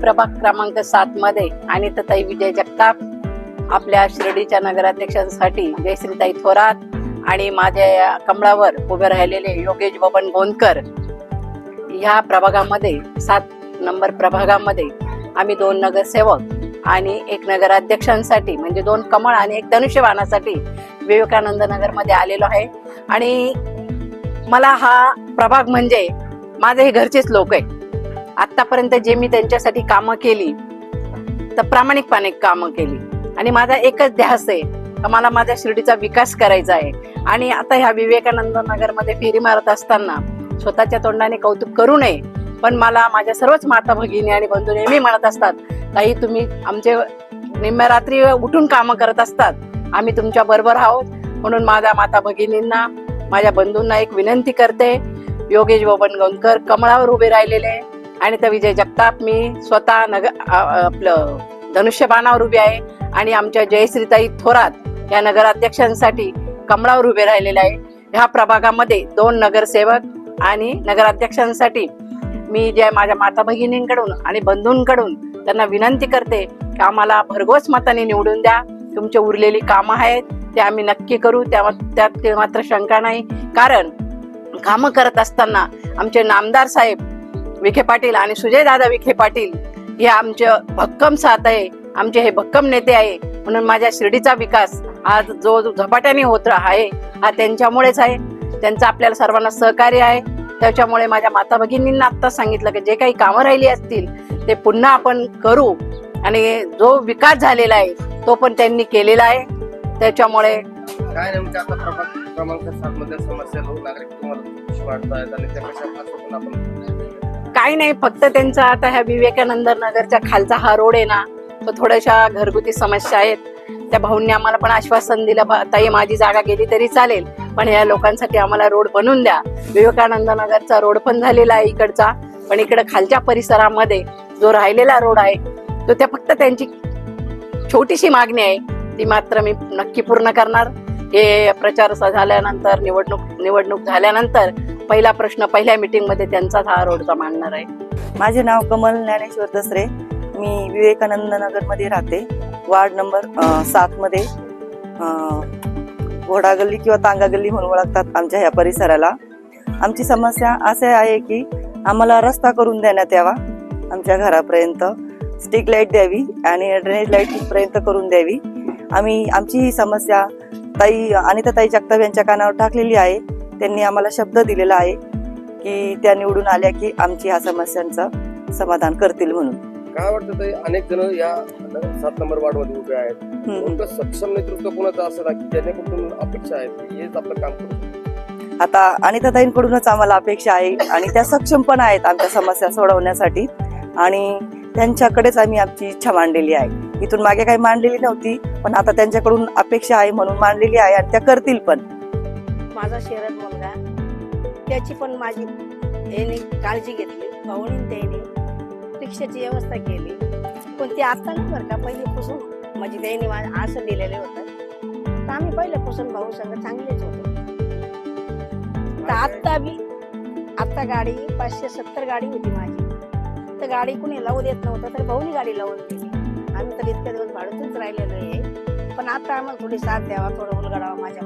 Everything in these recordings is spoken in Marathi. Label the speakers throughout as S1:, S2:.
S1: प्रभाग क्रमांक सात मध्ये आणि तताई विजय जगताप आपल्या शिर्डीच्या नगराध्यक्षांसाठी जयश्रीताई थोरात आणि माझ्या या कमळावर उभे राहिलेले योगेश बबन गोंदकर ह्या प्रभागामध्ये सात नंबर प्रभागामध्ये आम्ही दोन नगरसेवक आणि एक नगराध्यक्षांसाठी म्हणजे दोन कमळ आणि एक धनुष्यबाणासाठी विवेकानंद नगरमध्ये आलेलो आहे. आणि मला हा प्रभाग म्हणजे माझे हे घरचेच लोक आहे आतापर्यंत जे मी त्यांच्यासाठी कामं केली तर प्रामाणिकपणे कामं केली. आणि माझा एकच ध्यास आहे का मला माझ्या शिर्डीचा विकास करायचा आहे. आणि आता ह्या विवेकानंद नगरमध्ये फेरी मारत असताना स्वतःच्या तोंडाने कौतुक करू नये पण मला माझ्या सर्वच माता भगिनी आणि बंधू नेहमी म्हणत असतात ताई तुम्ही आमचे निम्म्या रात्री उठून कामं करत असतात. आम्ही तुमच्या बरोबर आहोत. म्हणून माझ्या माता भगिनींना माझ्या बंधूंना एक विनंती करते. योगेश बबन गौंदकर कमळावर उभे राहिलेले आणि तर विजय जगताप मी स्वतः नग आपलं धनुष्यबाणावर उभी आहे आणि आमच्या जयश्रीताई थोरात या नगराध्यक्षांसाठी कमळावर उभे राहिलेले आहे. ह्या प्रभागामध्ये दोन नगरसेवक आणि नगराध्यक्षांसाठी मी ज्या माझ्या माता भगिनींकडून आणि बंधूंकडून त्यांना विनंती करते की आम्हाला भरघोस मताने निवडून द्या. तुमची उरलेली कामं आहेत ते आम्ही नक्की करू. त्या त्यात ते मात्र शंका नाही. कारण कामं करत असताना आमचे नामदार साहेब विखे पाटील आणि सुजय दादा विखे पाटील हे आमचे भक्कम साथ आहे. आमचे हे भक्कम नेते आहे. म्हणून माझ्या शिर्डीचा विकास आज जो जो झपाट्याने होत आहे हा त्यांच्यामुळेच आहे. त्यांचं आपल्याला सर्वांना सहकार्य आहे. त्याच्यामुळे माझ्या माता भगिनींना आत्ताच सांगितलं की जे काही कामं राहिली असतील ते पुन्हा आपण करू. आणि जो विकास झालेला आहे तो पण त्यांनी केलेला आहे. त्याच्यामुळे
S2: काय नेमकं क्रमांक सात मध्ये समस्या लोक नागरिक तुम्हाला आणि त्या कशा आपण
S1: काही नाही फक्त त्यांचा आता ह्या विवेकानंद नगरच्या खालचा हा रोड आहे ना तो थोड्याशा घरगुती समस्या आहेत. त्या भाऊंनी आम्हाला पण आश्वासन दिलं ताई माझी जागा गेली तरी चालेल पण या लोकांसाठी आम्हाला रोड बनवून द्या. विवेकानंद नगरचा रोड पण झालेला आहे इकडचा पण इकडे खालच्या परिसरामध्ये जो राहिलेला रोड आहे तो त्या फक्त त्यांची छोटीशी मागणी आहे. ती मात्र मी नक्की पूर्ण करणार. हे प्रचार झाल्यानंतर निवडणूक निवडणूक झाल्यानंतर पहिला प्रश्न पहिल्या मीटिंगमध्ये त्यांचाच हा रोडचा मांडणार आहे.
S3: माझे नाव कमल ज्ञानेश्वर दसरे. मी विवेकानंद नगरमध्ये राहते. वार्ड नंबर सात मध्ये घोडा गल्ली किंवा तांगा गल्ली म्हणून ओळखतात आमच्या ह्या परिसराला. आमची समस्या असे आहे की आम्हाला रस्ता करून देण्यात यावा आमच्या घरापर्यंत. स्टिक लाइट द्यावी आणि ड्रेनेज लाइट पर्यंत करून द्यावी. आम्ही आमची ही समस्या ताई अनिता ताई जगताप यांच्या कानावर टाकलेली आहे. त्यांनी आम्हाला शब्द दिलेला आहे की त्या निवडून आल्या की आमची ह्या समस्यांचं समाधान करतील म्हणून.
S2: काय वाटतं अनेक जण या सात नंबर वार्डमध्ये उभे आहेत. सक्षम नेतृत्व कोणाचं असेल की अपेक्षा आहेत हेच आपलं काम करू
S3: आता अनिताताईंकडूनच आम्हाला अपेक्षा आहे आणि त्या सक्षम पण आहेत आमच्या समस्या सोडवण्यासाठी. आणि त्यांच्याकडेच आम्ही आमची इच्छा मांडलेली आहे. इथून मागे काही मांडलेली नव्हती पण आता त्यांच्याकडून अपेक्षा आहे म्हणून मांडलेली आहे आणि त्या करतील पण.
S4: माझा शरद मुलगा. त्याची पण माझी याने काळजी घेतली. भाऊनी त्याने रिक्षाची व्यवस्था केली. पण ती आता नाही बरं का पहिलेपासून म्हणजे त्याने माझं असं दिलेले होतं. तर आम्ही पहिल्यापासून भाऊ सगळं चांगलेच होतो. तर आत्ता बी आत्ता गाडी पाचशे सत्तर गाडी होती माझी. तर गाडी कुणी लावू देत नव्हतं तर भाऊनी गाडी लावून दिली. आम्ही तर इतक्या दिवस भाडतच राहिलेलो आहे. पण आता आम्हाला थोडी साथ द्यावा थोडं उलगडावा माझ्या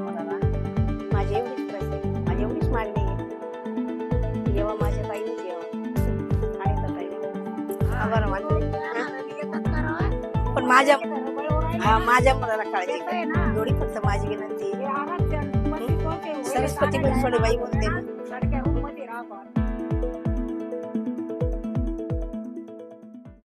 S4: माझी एवढीच प्रश्न आहे माझी एवढीच मागणी आहे जेव्हा माझ्या ताईनेच जेव्हा आणि तर ताईने आभार मानले. पण माझ्या हा, माझ्या मुलाला काळजी एवढी फक्त माझी विनंती आहे. सरस्वती बनसोडे बाई बोलते. मी.